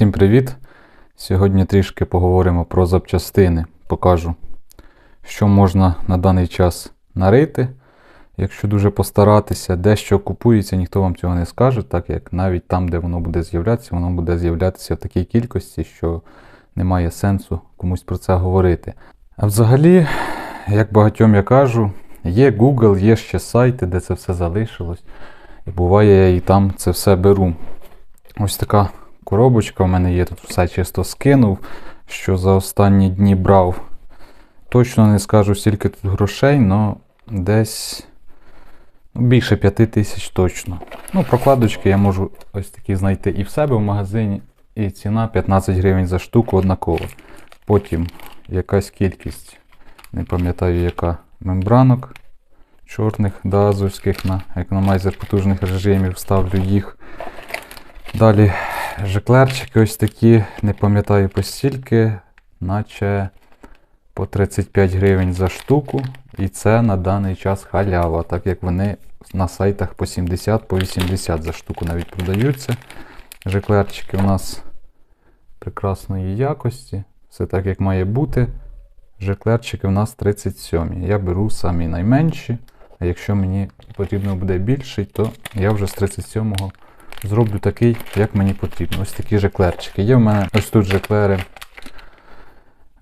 Всім привіт! Сьогодні трішки поговоримо про запчастини. Покажу, що можна на даний час нарити. Якщо дуже постаратися, де що купується, ніхто вам цього не скаже, так як навіть там, де воно буде з'являтися, воно буде з'являтися в такій кількості, що немає сенсу комусь про це говорити. А взагалі, як багатьом я кажу, є Google, є ще сайти, де це все залишилось. І буває, я і там це все беру. Ось така коробочка в мене є, тут все чисто скинув, що за останні дні брав. Точно не скажу, стільки тут грошей, але десь ну, більше 5 тисяч точно. Ну, прокладочки я можу ось такі знайти і в себе в магазині, і ціна 15 гривень за штуку однакова. Потім якась кількість, не пам'ятаю яка, мембранок чорних дазовських на економайзер потужних режимів, ставлю їх. Далі жеклерчики ось такі, не пам'ятаю по стільки, наче по 35 гривень за штуку. І це на даний час халява, так як вони на сайтах по 70, по 80 за штуку навіть продаються. Жеклерчики у нас прекрасної якості. Все так, як має бути. Жеклерчики у нас 37. Я беру самі найменші. А якщо мені потрібно буде більший, то я вже з 37-го зроблю такий, як мені потрібно. Ось такі жеклерчики. Є в мене ось тут жеклери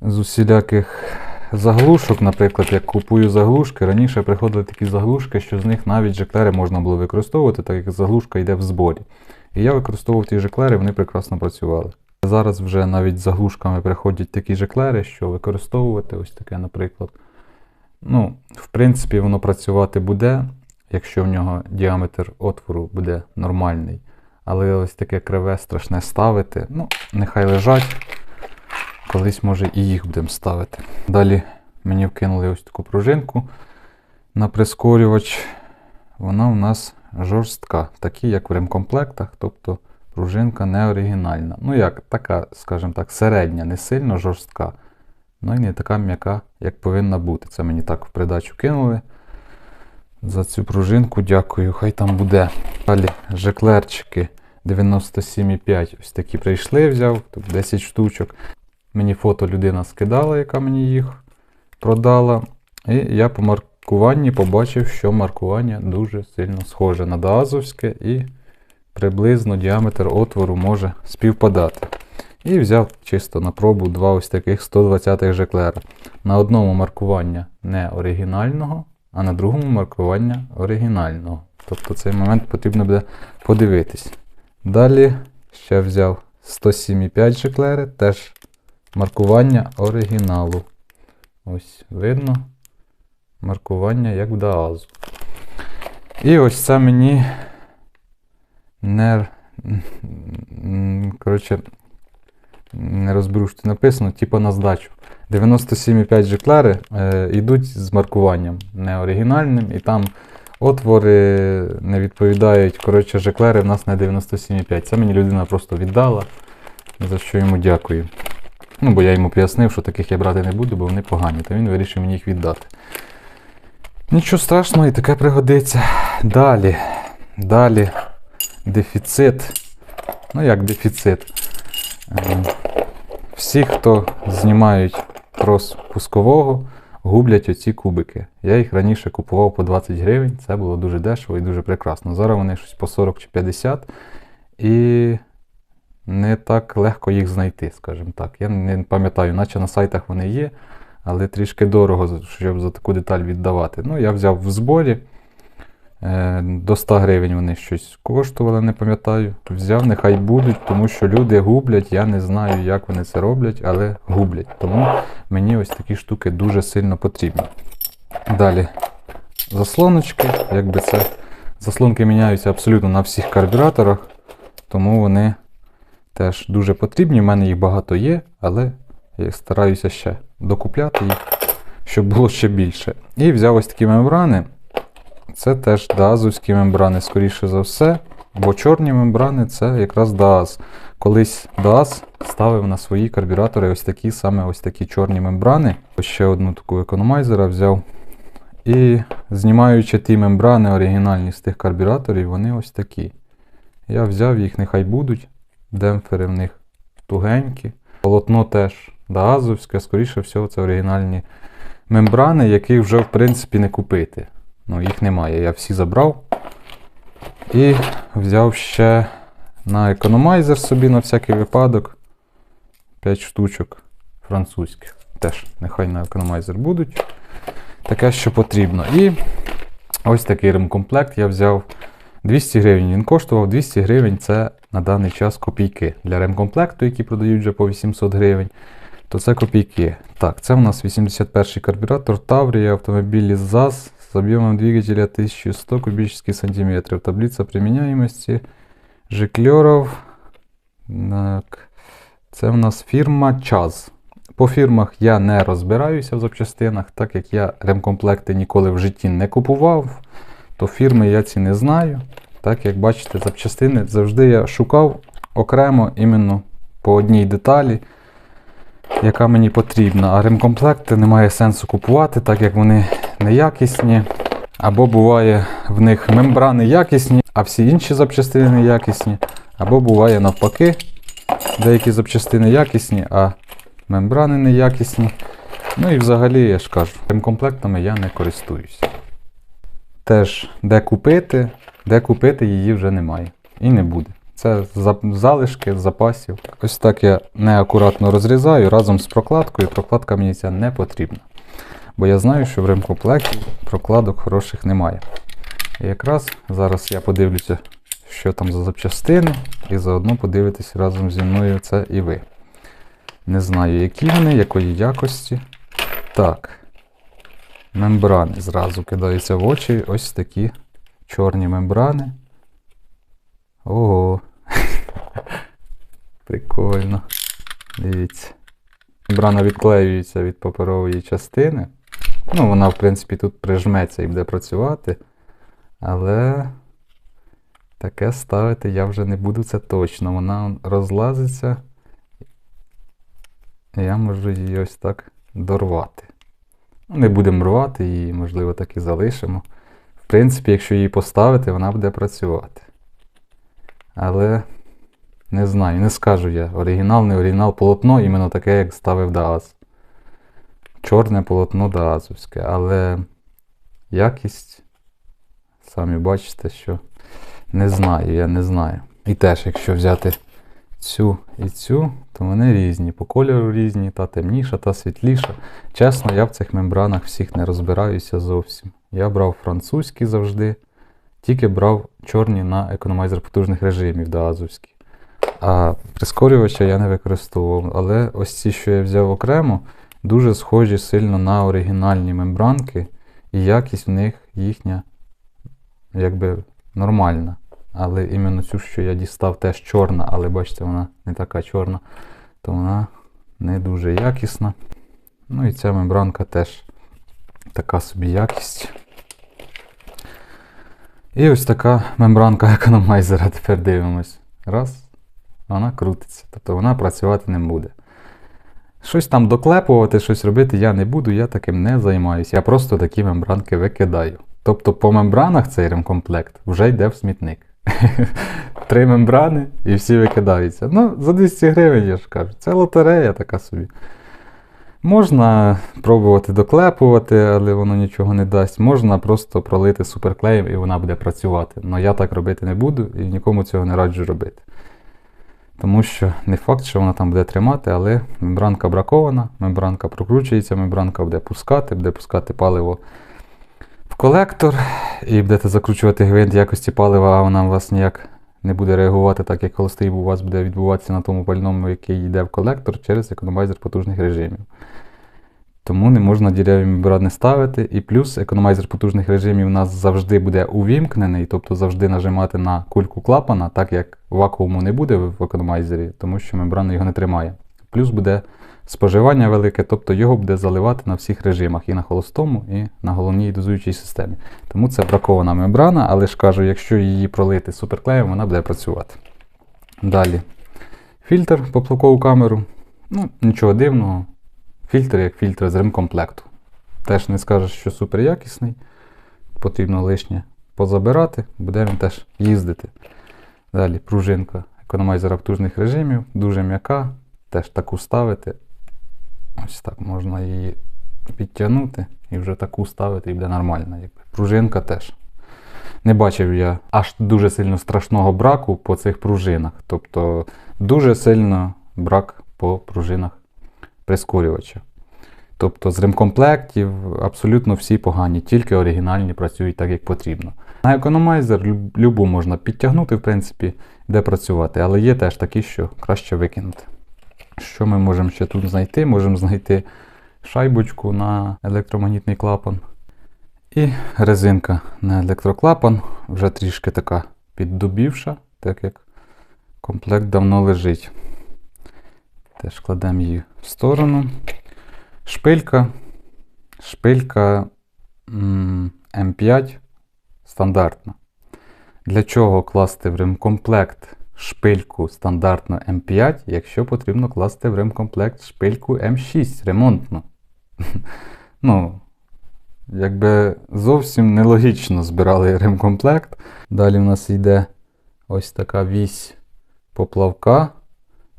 з усіляких заглушок, наприклад, як купую заглушки, раніше приходили такі заглушки, що з них навіть жеклери можна було використовувати, так як заглушка йде в зборі. І я використовував ті жеклери, вони прекрасно працювали. Зараз вже навіть заглушками приходять такі жеклери, що використовувати ось таке, наприклад. Ну, в принципі, воно працювати буде, якщо в нього діаметр отвору буде нормальний. Але ось таке криве страшне ставити. Ну, нехай лежать. Колись, може, і їх будемо ставити. Далі мені вкинули ось таку пружинку на прискорювач. Вона у нас жорстка, такі, як в ремкомплектах, тобто пружинка не оригінальна. Ну, як така, скажімо так, середня, не сильно жорстка. Ну і не така м'яка, як повинна бути. Це мені так в придачу кинули. За цю пружинку дякую, хай там буде. Далі жеклерчики 97,5. Ось такі прийшли, взяв, тут 10 штучок. Мені фото людина скидала, яка мені їх продала. І я по маркуванні побачив, що маркування дуже сильно схоже на даазовське і приблизно діаметр отвору може співпадати. І взяв чисто на пробу два ось таких 120-х жеклера. На одному маркування не оригінального, а на другому маркування оригінального. Тобто цей момент потрібно буде подивитись. Далі ще взяв 107,5 жеклери, теж маркування оригіналу. Ось видно маркування як в Даазу. І ось це мені не. Коротше, не розберу, що написано, типу на здачу. 97,5 жеклери е, йдуть з маркуванням не оригінальним, і там отвори не відповідають. Коротше, жеклери в нас на 97,5. Це мені людина просто віддала, за що йому дякую. Ну, бо я йому пояснив, що таких я брати не буду, бо вони погані, то він вирішив мені їх віддати. Нічого страшного, і таке пригодиться. Далі. Далі. Дефіцит. Ну як дефіцит? Ем, всі, хто знімають трос пускового, гублять оці кубики. Я їх раніше купував по 20 гривень, це було дуже дешево і дуже прекрасно. Зараз вони щось по 40 чи 50 і не так легко їх знайти, скажімо так. Я не пам'ятаю, наче на сайтах вони є, але трішки дорого, щоб за таку деталь віддавати. Ну, я взяв в зборі. Е, до 100 гривень вони щось коштували, не пам'ятаю. Взяв, нехай будуть, тому що люди гублять. Я не знаю, як вони це роблять, але гублять. Тому мені ось такі штуки дуже сильно потрібні. Далі заслоночки. Якби це Заслонки міняються абсолютно на всіх карбюраторах, тому вони теж дуже потрібні. У мене їх багато є, але я стараюся ще докупляти їх, щоб було ще більше. І взяв ось такі мембрани. Це теж даазовські мембрани, скоріше за все. Бо чорні мембрани це якраз ДААЗ. Колись ДААЗ ставив на свої карбюратори ось такі саме ось такі чорні мембрани. Ще одну таку економайзера взяв. І знімаючи ті мембрани оригінальні з тих карбюраторів, вони ось такі. Я взяв їх, нехай будуть. Демпфери в них тугенькі. Полотно теж даазовське, скоріше всього, це оригінальні мембрани, які вже, в принципі, не купити. Ну, їх немає. Я всі забрав. І взяв ще на економайзер собі на всякий випадок 5 штучок французьких. Теж нехай на економайзер будуть. Таке, що потрібно. І ось такий ремкомплект я взяв 200 гривень. Він коштував 200 гривень це на даний час копійки. Для ремкомплекту, які продають вже по 800 гривень, то це копійки. Так, це у нас 81-й карбюратор Таврія, автомобілі ЗАЗ з об'ємом двигателя 1100 кубічних сантиметрів. Таблиця приміняємості. Жикльоров. Так. Це в нас фірма Час. По фірмах я не розбираюся в запчастинах, так як я ремкомплекти ніколи в житті не купував, то фірми я ці не знаю. Так як бачите, запчастини завжди я шукав окремо іменно по одній деталі, яка мені потрібна. А ремкомплекти немає сенсу купувати, так як вони неякісні. Або буває в них мембрани якісні, а всі інші запчастини неякісні. Або буває навпаки, деякі запчастини якісні, а мембрани неякісні. Ну і взагалі, я ж кажу, ремкомплектами я не користуюся. Теж де купити, де купити її вже немає. І не буде. Це залишки запасів. Ось так я неакуратно розрізаю разом з прокладкою. Прокладка мені ця не потрібна. Бо я знаю, що в ремкомплекті прокладок хороших немає. І якраз зараз я подивлюся, що там за запчастини, і заодно подивитесь разом зі мною це і ви. Не знаю, які вони, якої якості. Так. Мембрани зразу кидаються в очі. Ось такі чорні мембрани. Ого. Прикольно. Дивіться. Мембрана відклеюється від паперової частини. Ну, вона, в принципі, тут прижметься і буде працювати. Але таке ставити я вже не буду, це точно. Вона розлазиться. Я можу її ось так дорвати. Ну, Не будемо рвати її, можливо, так і залишимо. В принципі, якщо її поставити, вона буде працювати. Але не знаю, не скажу я. Оригінал, не оригінал полотно, іменно таке, як ставив Дааз. Чорне полотно Даазовське, але якість, самі бачите, що не знаю, я не знаю. І теж, якщо взяти цю і цю, то вони різні. По кольору різні, та темніша, та світліша. Чесно, я в цих мембранах всіх не розбираюся зовсім. Я брав французькі завжди, тільки брав чорні на економайзер потужних режимів даазовські. А прискорювача я не використовував. Але ось ці, що я взяв окремо, дуже схожі сильно на оригінальні мембранки, і якість в них їхня якби нормальна. Але іменно цю, що я дістав, теж чорна, але бачите, вона не така чорна, то вона не дуже якісна. Ну і ця мембранка теж така собі якість. І ось така мембранка економайзера. Тепер дивимось. Раз, вона крутиться. Тобто вона працювати не буде. Щось там доклепувати, щось робити я не буду, я таким не займаюся. Я просто такі мембранки викидаю. Тобто по мембранах цей ремкомплект вже йде в смітник. Три мембрани і всі викидаються. Ну, за 200 гривень, я ж кажу. Це лотерея така собі. Можна пробувати доклепувати, але воно нічого не дасть. Можна просто пролити суперклеєм і вона буде працювати. Але я так робити не буду і нікому цього не раджу робити. Тому що не факт, що вона там буде тримати, але мембранка бракована, мембранка прокручується, мембранка буде пускати, буде пускати паливо в колектор, і будете закручувати гвинт якості палива, а вона у вас ніяк не буде реагувати, так як холостий у вас буде відбуватися на тому пальному, який йде в колектор через економайзер потужних режимів. Тому не можна діряві мембрани ставити. І плюс економайзер потужних режимів у нас завжди буде увімкнений, тобто завжди нажимати на кульку клапана, так як вакууму не буде в економайзері, тому що мембрана його не тримає. Плюс буде споживання велике, тобто його буде заливати на всіх режимах, і на холостому, і на головній дозуючій системі. Тому це бракована мембрана, але ж кажу, якщо її пролити суперклеєм, вона буде працювати. Далі. Фільтр поплавкову камеру. Ну, нічого дивного. Фільтр як фільтр з ремкомплекту. Теж не скажеш, що супер якісний. Потрібно лишнє позабирати, буде він теж їздити. Далі пружинка економайзера потужних режимів, дуже м'яка, теж таку ставити. Ось так можна її підтягнути і вже таку ставити і буде нормально. Пружинка теж. Не бачив я аж дуже сильно страшного браку по цих пружинах. Тобто дуже сильно брак по пружинах прискорювача. Тобто з ремкомплектів абсолютно всі погані, тільки оригінальні працюють так, як потрібно. На економайзер любу можна підтягнути, в принципі, де працювати, але є теж такі, що краще викинути. Що ми можемо ще тут знайти? Можемо знайти шайбочку на електромагнітний клапан. І резинка на електроклапан, вже трішки така піддубівша, так як комплект давно лежить. Теж кладемо її в сторону. Шпилька. Шпилька м, М5 стандартна. Для чого класти в ремкомплект шпильку стандартну М5, якщо потрібно класти в ремкомплект шпильку М6 ремонтну? Ну, якби зовсім нелогічно збирали ремкомплект. Далі в нас йде ось така вісь поплавка.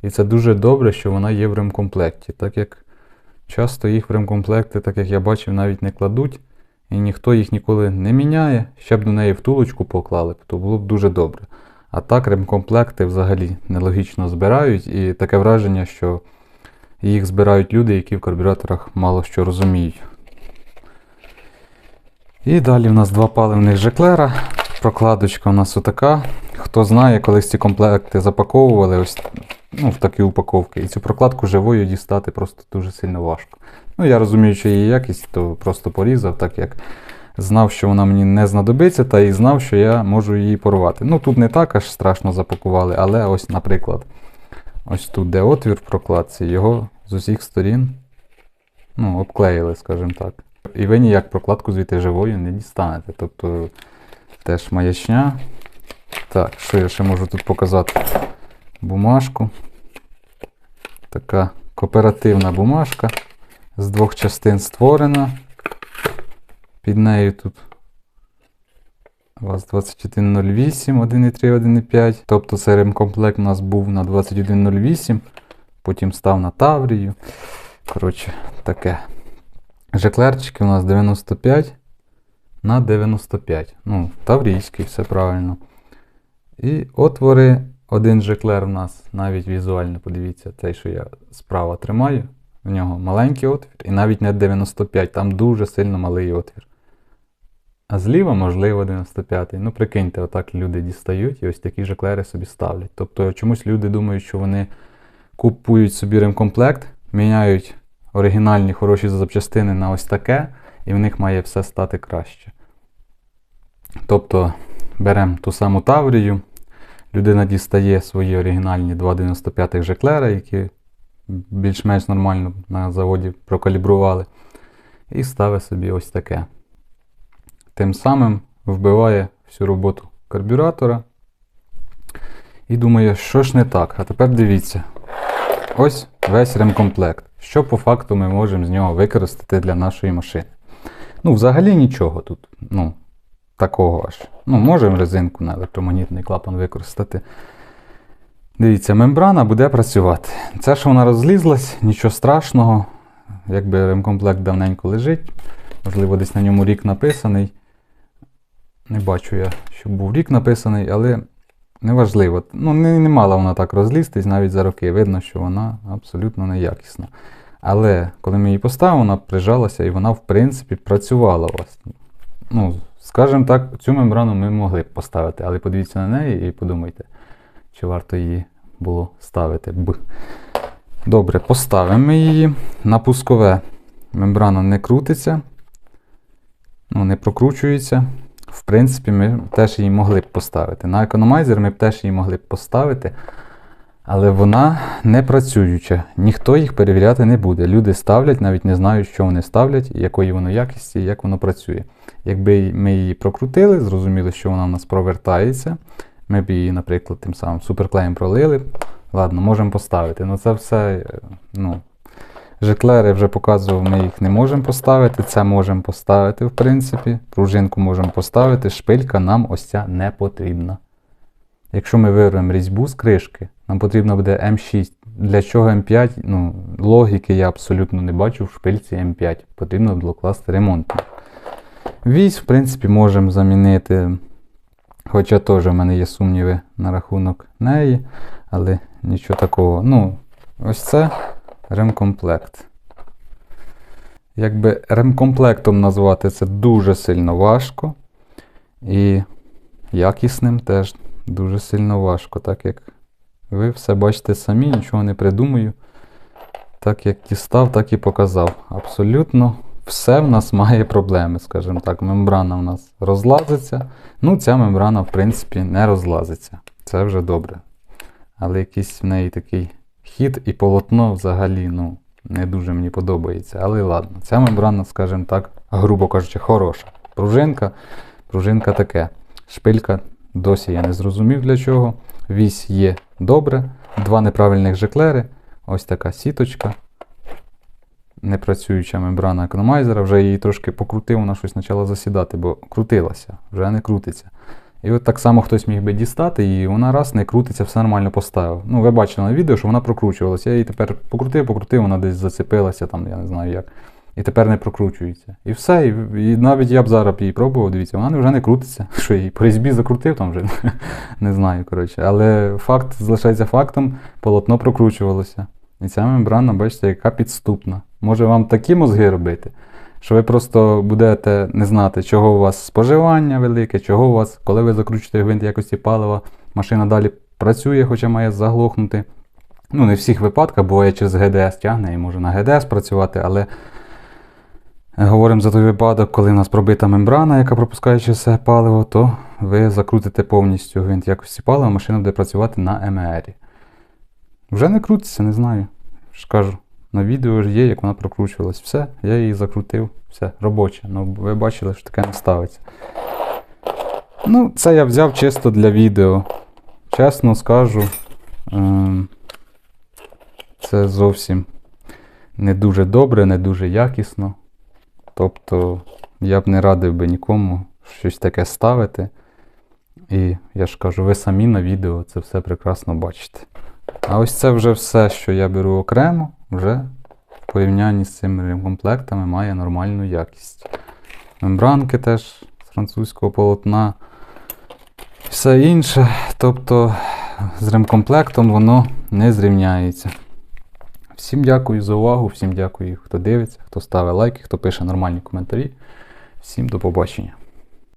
І це дуже добре, що вона є в ремкомплекті, так як часто їх в ремкомплекти, так як я бачив, навіть не кладуть, і ніхто їх ніколи не міняє, ще б до неї втулочку поклали, то було б дуже добре. А так ремкомплекти взагалі нелогічно збирають, і таке враження, що їх збирають люди, які в карбюраторах мало що розуміють. І далі в нас два паливних жеклера. Прокладочка у нас отака. Хто знає, колись ці комплекти запаковували ось ну, в такі упаковки. І цю прокладку живою дістати просто дуже сильно важко. Ну, я що її якість, то просто порізав, так як знав, що вона мені не знадобиться, та і знав, що я можу її порвати. Ну, тут не так аж страшно запакували, але ось, наприклад, ось тут, де отвір в прокладці, його з усіх сторін ну, обклеїли, скажімо так. І ви ніяк прокладку звідти живою не дістанете. Тобто теж маячня. Так, що я ще можу тут показати? Бумажку. Така кооперативна бумажка. З двох частин створена. Під нею тут у вас 2108, 1.3, 1.5. Тобто цей ремкомплект у нас був на 2108, потім став на Таврію. Коротше, таке. Жеклерчики у нас 95 на 95. Ну, таврійський, все правильно. І отвори, один жеклер у нас навіть візуально, подивіться, цей, що я справа тримаю. В нього маленький отвір, і навіть не 95, там дуже сильно малий отвір. А зліва, можливо, 95. Ну, прикиньте, отак люди дістають і ось такі жеклери собі ставлять. Тобто чомусь люди думають, що вони купують собі ремкомплект, міняють оригінальні хороші запчастини на ось таке, і в них має все стати краще. Тобто беремо ту саму Таврію, людина дістає свої оригінальні 2,95 жеклера, які більш-менш нормально на заводі прокалібрували, і ставить собі ось таке. Тим самим вбиває всю роботу карбюратора. І думає, що ж не так. А тепер дивіться. Ось весь ремкомплект. Що по факту ми можемо з нього використати для нашої машини. Ну, взагалі нічого тут. Ну, такого аж. Ну, можемо резинку на електромагнітний клапан використати. Дивіться, мембрана буде працювати. Це, що вона розлізлась, нічого страшного. Якби ремкомплект давненько лежить. Можливо, десь на ньому рік написаний. Не бачу я, щоб був рік написаний, але неважливо. Ну, не, не мала вона так розлізтись навіть за роки. Видно, що вона абсолютно неякісна. Але коли ми її поставили, вона прижалася і вона, в принципі, працювала у вас. Ну, скажімо так, цю мембрану ми могли б поставити, але подивіться на неї і подумайте, чи варто її було ставити. Б. Добре, поставимо її. На пускове мембрана не крутиться, ну, не прокручується. В принципі, ми теж її могли б поставити. На економайзер ми б теж її могли б поставити, але вона не працююча. Ніхто їх перевіряти не буде. Люди ставлять, навіть не знають, що вони ставлять, якої воно якісті, як воно працює. Якби ми її прокрутили, зрозуміли, що вона в нас провертається. Ми б її, наприклад, тим самим суперклеєм пролили. Ладно, можемо поставити. Ну це все. е, ну, Жеклери вже показував, ми їх не можемо поставити. Це можемо поставити, в принципі. Пружинку можемо поставити, шпилька нам ось ця не потрібна. Якщо ми вирвемо різьбу з кришки, нам потрібно буде М6 для чого М5, ну, логіки я абсолютно не бачу в шпильці М5. Потрібно було класти ремонтну. Вісь, в принципі, можемо замінити. Хоча теж в мене є сумніви на рахунок неї, але нічого такого. Ну, ось це ремкомплект. Якби ремкомплектом назвати це дуже сильно важко. І якісним теж дуже сильно важко, так як ви все бачите самі, нічого не придумаю. Так як дістав, так і показав. Абсолютно все в нас має проблеми, скажімо так. Мембрана в нас розлазиться. Ну, ця мембрана, в принципі, не розлазиться. Це вже добре. Але якийсь в неї такий хід і полотно взагалі, ну, не дуже мені подобається. Але ладно, ця мембрана, скажімо так, грубо кажучи, хороша. Пружинка, пружинка таке. Шпилька досі я не зрозумів для чого. Вісь є добре. Два неправильних жеклери. Ось така сіточка. Непрацююча мембрана економайзера. Вже її трошки покрутив, вона щось почала засідати, бо крутилася, вже не крутиться. І от так само хтось міг би дістати її, вона раз не крутиться, все нормально поставив. Ну, ви бачили на відео, що вона прокручувалася. Я її тепер покрутив, покрутив, вона десь зацепилася, там, я не знаю як. І тепер не прокручується. І все. І, і навіть я б зараз її пробував, дивіться, вона вже не крутиться. Що її по різьбі закрутив там вже. не знаю, коротше. Але факт залишається фактом, полотно прокручувалося. І ця мембрана, бачите, яка підступна. Може вам такі мозги робити, що ви просто будете не знати, чого у вас споживання велике, чого у вас, коли ви закручуєте гвинт якості палива, машина далі працює, хоча має заглохнути. Ну, не в всіх випадках, буває через ГДС тягне і може на ГДС працювати, але говоримо за той випадок, коли у нас пробита мембрана, яка пропускає через все паливо, то ви закрутите повністю гвинт якості палива, машина буде працювати на МР. Вже не крутиться, не знаю. Ж кажу, на відео ж є, як вона прокручувалась. Все, я її закрутив, все, робоче. Ну, ви бачили, що таке не ставиться. Ну, це я взяв чисто для відео. Чесно скажу, ем, це зовсім не дуже добре, не дуже якісно. Тобто, я б не радив би нікому щось таке ставити. І я ж кажу, ви самі на відео це все прекрасно бачите. А ось це вже все, що я беру окремо, вже в порівнянні з цими комплектами має нормальну якість. Мембранки теж з французького полотна. Все інше, тобто з ремкомплектом воно не зрівняється. Всім дякую за увагу, всім дякую, хто дивиться, хто ставить лайки, хто пише нормальні коментарі. Всім до побачення.